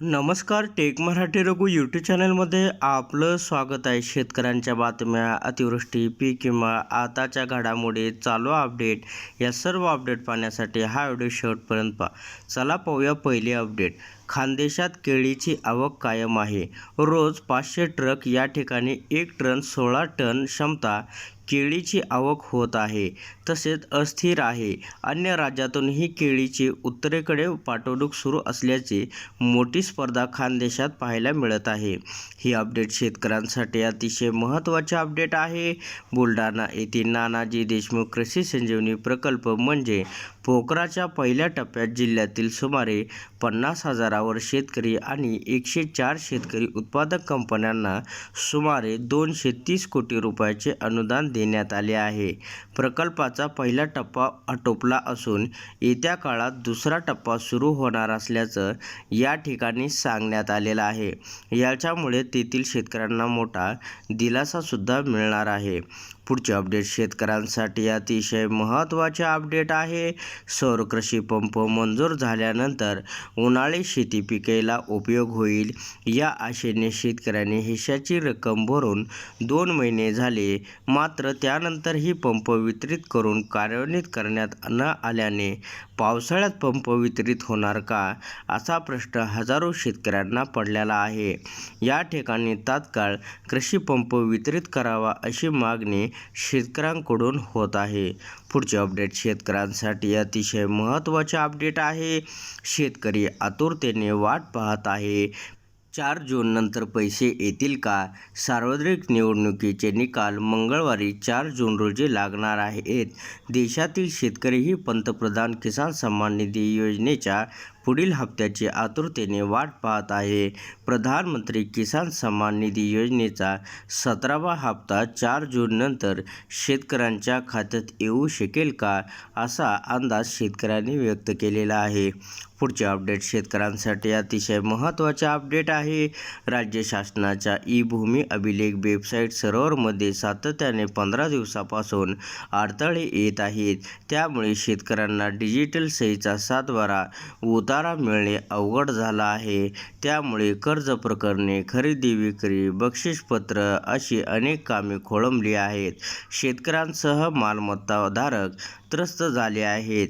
नमस्कार take Marathi Raghu YouTube चॅनलमध्ये आपलं स्वागत आहे. शेतकऱ्यांच्या बातम्या अतिवृष्टी पीक किंवा आताच्या घडामोडी चालू अपडेट या सर्व अपडेट पाहण्यासाठी हा व्हिडिओ शेवटपर्यंत पहा. चला पाहूया पहिली अपडेट खानदेशात केळीची आवक कायम आहे. रोज पाचशे ट्रक या ठिकाणी एक टन सोळा टन क्षमता केळीची आवक होत आहे. तसेच अस्थिर आहे. अन्य राज्यातूनही केळीची उत्तरेकडे पाठवणूक सुरू असल्याची मोठी स्पर्धा खानदेशात पाहायला मिळत आहे. ही अपडेट शेतकऱ्यांसाठी अतिशय महत्त्वाचे अपडेट आहे. बुलढाणा येथील नानाजी देशमुख कृषी संजीवनी प्रकल्प म्हणजे पोखराच्या पहिल्या टप्प्यात जिल्ह्यातील सुमारे पन्नास हजार स्तरावर शेतकरी आणि एकशे चार शेतकरी उत्पादक कंपन्यांना सुमारे दोनशे तीस कोटी रुपयाचे अनुदान देण्यात आले आहे. प्रकल्पाचा पहिला टप्पा आटोपला असून येत्या काळात दुसरा टप्पा सुरू होणार असल्याचं या ठिकाणी सांगण्यात आलेलं आहे. याच्यामुळे तेथील शेतकऱ्यांना मोठा दिलासासुद्धा मिळणार आहे. पुढचे अपडेट शेतकऱ्यांसाठी अतिशय महत्त्वाचे अपडेट आहे. सौर कृषी पंप मंजूर झाल्यानंतर उन्हाळी शेती पिकेला उपयोग होईल. या आशेने शेतकऱ्यांनी हिशाची रक्कम भरून दोन महिने झाले. मात्र त्यानंतरही पंप वितरित करून कार्यान्वित करण्यात न आल्याने पावसाळ्यात पंप वितरित होणार का असा प्रश्न हजारो शेतकऱ्यांना पडलेला आहे. या ठिकाणी तात्काळ कृषी पंप वितरित करावा अशी मागणी शेतकऱ्यांकडून होत आहे. पुढचे अपडेट शेतकऱ्यांसाठी अतिशय महत्त्वाचे अपडेट आहे. शेतकरी आतुरतेने वाट पाहत आहे. चार जूननंतर पैसे येतील का? सार्वत्रिक निवडणुकीचे निकाल मंगळवारी चार जून रोजी लागणार आहेत. देशातील शेतकरीही पंतप्रधान किसान सन्मान निधी योजनेच्या पुढील हप्त्याची आतुरतेने वाट पाहत आहे. प्रधानमंत्री किसान सन्मान निधी योजनेचा सतरावा हप्ता चार जूननंतर शेतकऱ्यांच्या खात्यात येऊ शकेल का असा अंदाज शेतकऱ्यांनी व्यक्त केलेला आहे. पुढचे अपडेट शेतकऱ्यांसाठी अतिशय महत्त्वाचे अपडेट आहे. राज्य शासनाच्या ई भूमी अभिलेख वेबसाईट सर्व्हरमध्ये सातत्याने पंधरा दिवसापासून अडथळे येत आहेत. त्यामुळे शेतकऱ्यांना डिजिटल सहीचा सातबारा उतार मिळणे अवघड झाला आहे. त्यामुळे कर्ज प्रकरणे खरेदी विक्री बक्षीसपत्र अशी अनेक कामे खोळंबली आहेत. शेतकऱ्यांसह मालमत्ताधारक त्रस्त झाले आहेत.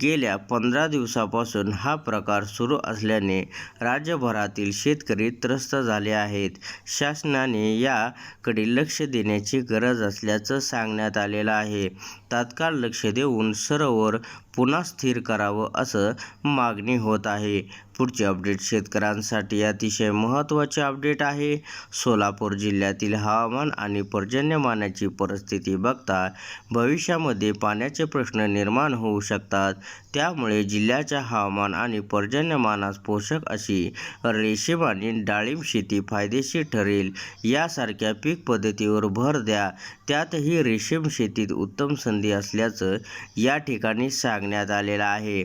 गेल्या पंधरा दिवसापासून हा प्रकार सुरू असल्याने राज्यभरातील शेतकरी त्रस्त झाले आहेत. शासनाने याकडे लक्ष देण्याची गरज असल्याचं सांगण्यात आलेलं आहे. तात्काळ लक्ष देऊन सरोवर पुन्हा स्थिर करावं असं मागणी होत आहे. पुढचे अपडेट शेतकऱ्यांसाठी अतिशय महत्त्वाचे अपडेट आहे. सोलापूर जिल्ह्यातील हवामान आणि पर्जन्यमानाची परिस्थिती बघता भविष्यामध्ये पाण्याचे प्रश्न निर्माण होऊ शकतात. त्यामुळे जिल्ह्याच्या हवामान आणि पर्जन्यमानास पोषक अशी रेशीम आणि डाळिंब शेती फायदेशीर ठरेल. यासारख्या पीक पद्धतीवर भर द्या. त्यातही रेशीम शेतीत उत्तम संधी असल्याचं या ठिकाणी सांगण्यात आलेलं आहे.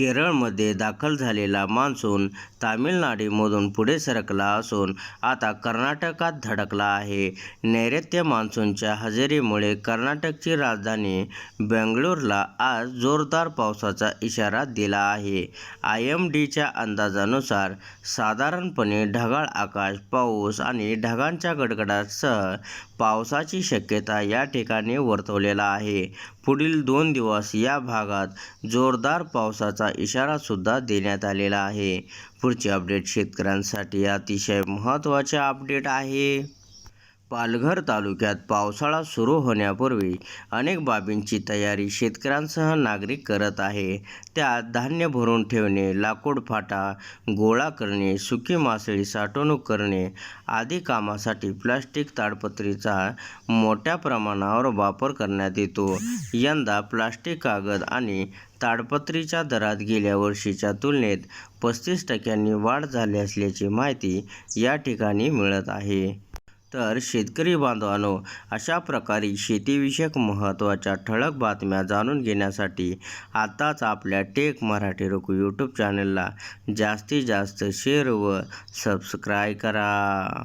केरळमध्ये दाखल झालेला मान्सून तामिळनाडूमधून पुढे सरकला असून आता कर्नाटकात धडकला आहे. नैऋत्य मान्सूनच्या हजेरीमुळे कर्नाटकची राजधानी बेंगळुरूला आज जोरदार पावसाचा इशारा दिला आहे. आय एम डीच्या अंदाजानुसार साधारणपणे ढगाळ आकाश पाऊस आणि ढगांच्या गडगडासह पावसाची शक्यता या ठिकाणी वर्तवलेला आहे. पुढील दोन दिवस या भागात जोरदार पावसाचा इशारासुद्धा देण्यात आलेला आहे. पुढचे अपडेट शेतकऱ्यांसाठी अतिशय महत्त्वाचे अपडेट आहे. पालघर तालुक्यात पावसाळा सुरू होण्यापूर्वी अनेक बाबींची तयारी शेतकऱ्यांसह नागरिक करत आहे. त्यात धान्य भरून ठेवणे लाकूड फाटा गोळा करणे सुकी मासळी साठवणूक करणे आदी कामासाठी प्लास्टिक ताडपत्रीचा मोठ्या प्रमाणावर वापर करण्यात येतो. यंदा प्लास्टिक कागद आणि ताडपत्रीच्या दरात गेल्या वर्षीच्या तुलनेत पस्तीस टक्क्यांनी वाढ झाली असल्याची माहिती या ठिकाणी मिळत आहे. तर शेतकरी बांधवांनो अशा प्रकारे शेतीविषयक महत्त्वाच्या ठळक बातम्या जाणून घेण्यासाठी आत्ताच आपल्या टेक मराठी रोकू यूट्यूब चॅनलला जास्तीत जास्त शेअर व सबस्क्राईब करा.